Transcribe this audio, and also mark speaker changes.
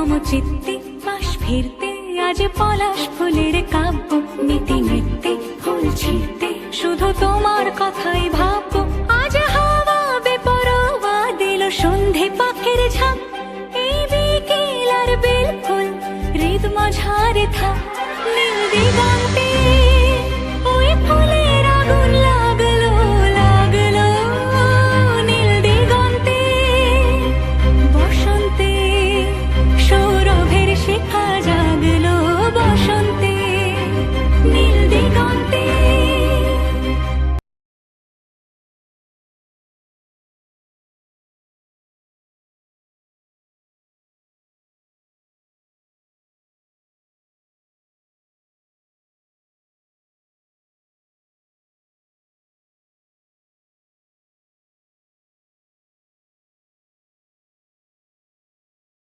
Speaker 1: মম চিত্তে পাশ ফিরতে, আজ পলাশ ফুলের কাব্য নীতি নৃত্যে ফুল ছিঁড়তে। শুধু তোমার কথাই ভাববো আজ হাওয়া বেপরোয়া দিল সন্ধে পাখির ঝাঁক এই বিকেল আর বেল ফুল হৃদ মাঝারে থাক।